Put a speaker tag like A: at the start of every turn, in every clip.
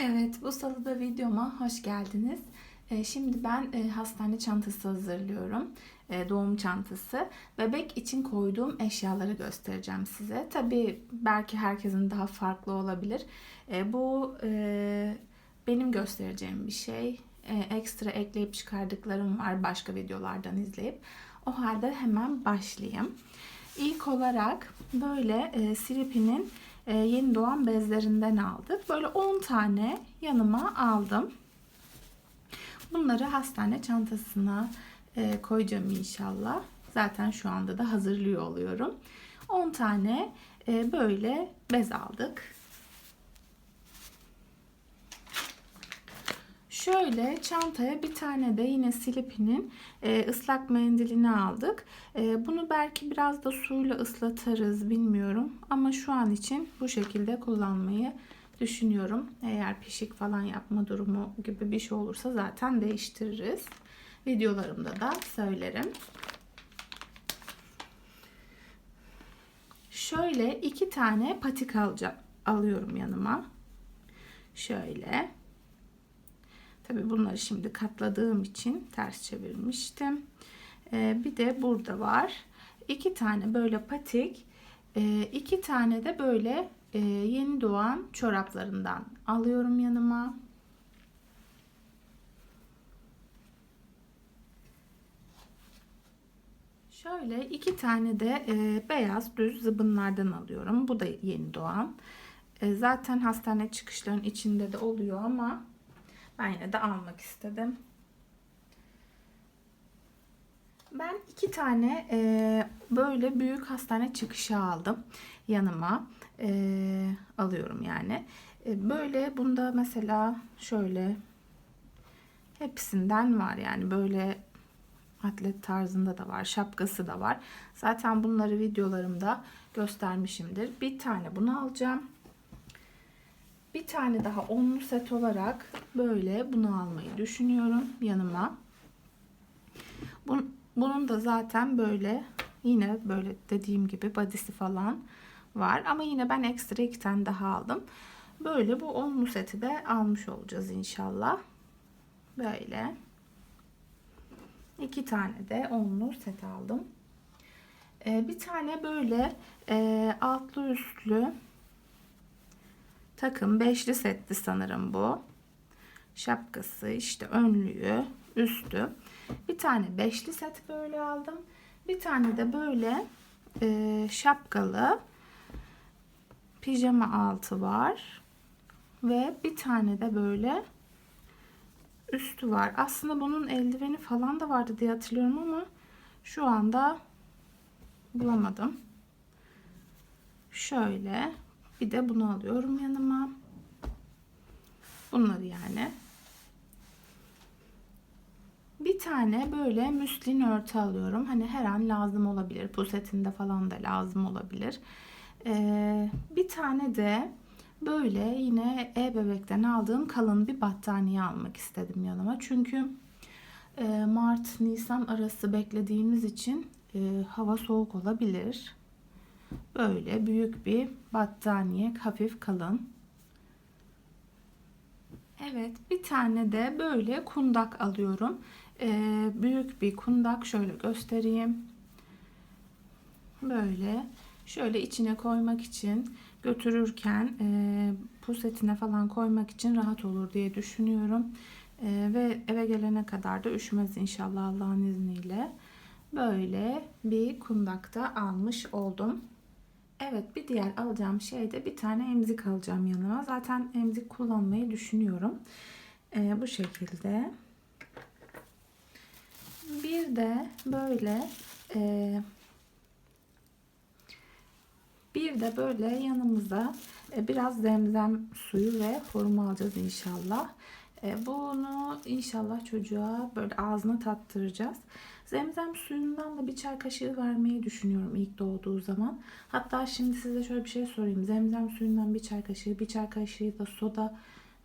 A: Evet, bu salıda videoma hoş geldiniz. Ee, Şimdi ben e, hastane çantası hazırlıyorum. E, Doğum çantası. Bebek için koyduğum eşyaları göstereceğim size. Tabii belki herkesin daha farklı olabilir. E, Bu e, benim göstereceğim bir şey. Ekstra ekleyip çıkardıklarım var başka videolardan izleyip. O halde hemen başlayayım. İlk olarak böyle e, Siripi'nin yeni doğan bezlerinden aldık. Böyle 10 tane yanıma aldım. Bunları hastane çantasına e, koyacağım inşallah. Zaten şu anda da hazırlıyor oluyorum. 10 tane e, böyle bez aldık. Şöyle çantaya bir tane de yine Silipi'nin e, ıslak mendilini aldık. E, bunu belki biraz da suyla ıslatırız bilmiyorum. Ama şu an için bu şekilde kullanmayı düşünüyorum. Eğer pişik falan yapma durumu gibi bir şey olursa zaten değiştiririz. Videolarımda da söylerim. Şöyle iki tane patik alacağım, alıyorum yanıma. Şöyle. Tabi bunları şimdi katladığım için ters çevirmiştim. Ee, bir de burada var. İki tane böyle patik. E, iki tane de böyle e, yeni doğan çoraplarından alıyorum yanıma. Şöyle iki tane de e, beyaz düz zıbınlardan alıyorum. Bu da yeni doğan. E, zaten hastane çıkışların içinde de oluyor ama ben yine de almak istedim. Ben iki tane e, böyle büyük hastane çıkışı aldım yanıma. E, alıyorum yani. E, böyle bunda mesela şöyle hepsinden var yani böyle atlet tarzında da var. Şapkası da var. Zaten bunları videolarımda göstermişimdir. Bir tane bunu alacağım. Bir tane daha onlu set olarak böyle bunu almayı düşünüyorum yanıma. Bunun da zaten böyle yine böyle dediğim gibi badisi falan var. Ama yine ben ekstra iki tane daha aldım. Böyle bu onlu seti de almış olacağız inşallah. Böyle. iki tane de onlu set aldım. Ee, bir tane böyle e, altlı üstlü takım beşli setti sanırım bu. Şapkası işte önlüğü üstü. Bir tane beşli set böyle aldım. Bir tane de böyle e, şapkalı pijama altı var. Ve bir tane de böyle üstü var. Aslında bunun eldiveni falan da vardı diye hatırlıyorum ama şu anda bulamadım. Şöyle bir de bunu alıyorum yanıma. Bunları yani. Bir tane böyle müslin örtü alıyorum. Hani her an lazım olabilir. Pusetinde falan da lazım olabilir. Ee, bir tane de böyle yine e-bebekten aldığım kalın bir battaniye almak istedim yanıma. Çünkü e, Mart Nisan arası beklediğimiz için e, hava soğuk olabilir. Böyle büyük bir battaniye, hafif kalın. Evet, bir tane de böyle kundak alıyorum. Ee, büyük bir kundak şöyle göstereyim. Böyle şöyle içine koymak için götürürken e, pusetine falan koymak için rahat olur diye düşünüyorum. E, ve eve gelene kadar da üşümez inşallah Allah'ın izniyle. Böyle bir kundakta almış oldum. Evet bir diğer alacağım şey de bir tane emzik alacağım yanıma. Zaten emzik kullanmayı düşünüyorum. Ee, bu şekilde. Bir de böyle e, bir de böyle yanımıza e, biraz zemzem suyu ve hurma alacağız inşallah. E, bunu inşallah çocuğa böyle ağzına tattıracağız. Zemzem suyundan da bir çay kaşığı vermeyi düşünüyorum ilk doğduğu zaman. Hatta şimdi size şöyle bir şey sorayım. Zemzem suyundan bir çay kaşığı, bir çay kaşığı da soda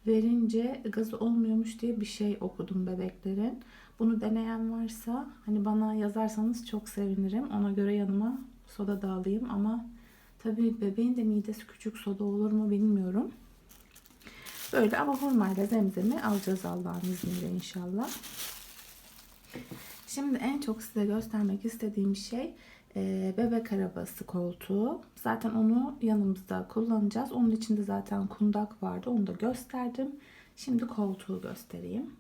A: verince gazı olmuyormuş diye bir şey okudum bebeklerin. Bunu deneyen varsa hani bana yazarsanız çok sevinirim. Ona göre yanıma soda da alayım ama tabii bebeğin de midesi küçük soda olur mu bilmiyorum. Böyle ama hurmayla zemzemi alacağız Allah'ın izniyle inşallah. Şimdi en çok size göstermek istediğim şey e, bebek arabası koltuğu. Zaten onu yanımızda kullanacağız. Onun içinde zaten kundak vardı. Onu da gösterdim. Şimdi koltuğu göstereyim.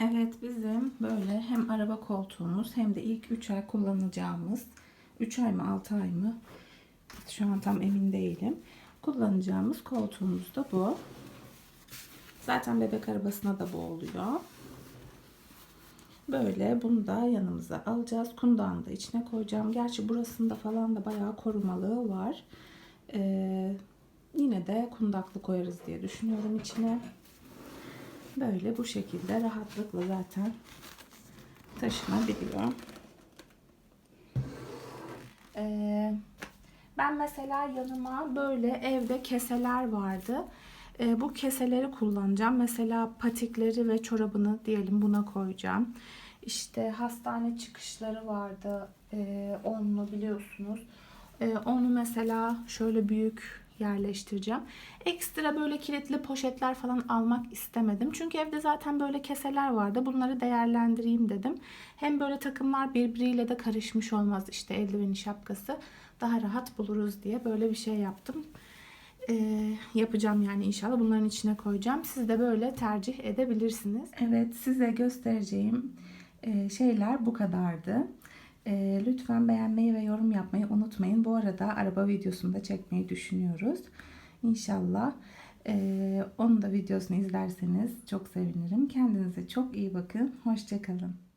A: Evet bizim böyle hem araba koltuğumuz hem de ilk 3 ay kullanacağımız 3 ay mı 6 ay mı şu an tam emin değilim. Kullanacağımız koltuğumuz da bu. Zaten bebek arabasına da bu oluyor. Böyle bunu da yanımıza alacağız. Kundağını da içine koyacağım. Gerçi burasında falan da bayağı korumalığı var. Ee, yine de kundaklı koyarız diye düşünüyorum içine. Böyle bu şekilde rahatlıkla zaten taşınabiliyor. Ee, ben mesela yanıma böyle evde keseler vardı. Ee, bu keseleri kullanacağım. Mesela patikleri ve çorabını diyelim buna koyacağım. İşte hastane çıkışları vardı. Ee, onlu biliyorsunuz. Ee, onu mesela şöyle büyük yerleştireceğim. Ekstra böyle kilitli poşetler falan almak istemedim. Çünkü evde zaten böyle keseler vardı. Bunları değerlendireyim dedim. Hem böyle takımlar birbiriyle de karışmış olmaz. İşte eldiveni şapkası daha rahat buluruz diye böyle bir şey yaptım. Ee, yapacağım yani inşallah bunların içine koyacağım. Siz de böyle tercih edebilirsiniz. Evet size göstereceğim e, şeyler bu kadardı. E, lütfen beğenmeyi ve yorum yapmayı unutmayın. Bu arada araba videosunu da çekmeyi düşünüyoruz. İnşallah e, onun da videosunu izlerseniz çok sevinirim. Kendinize çok iyi bakın. Hoşçakalın.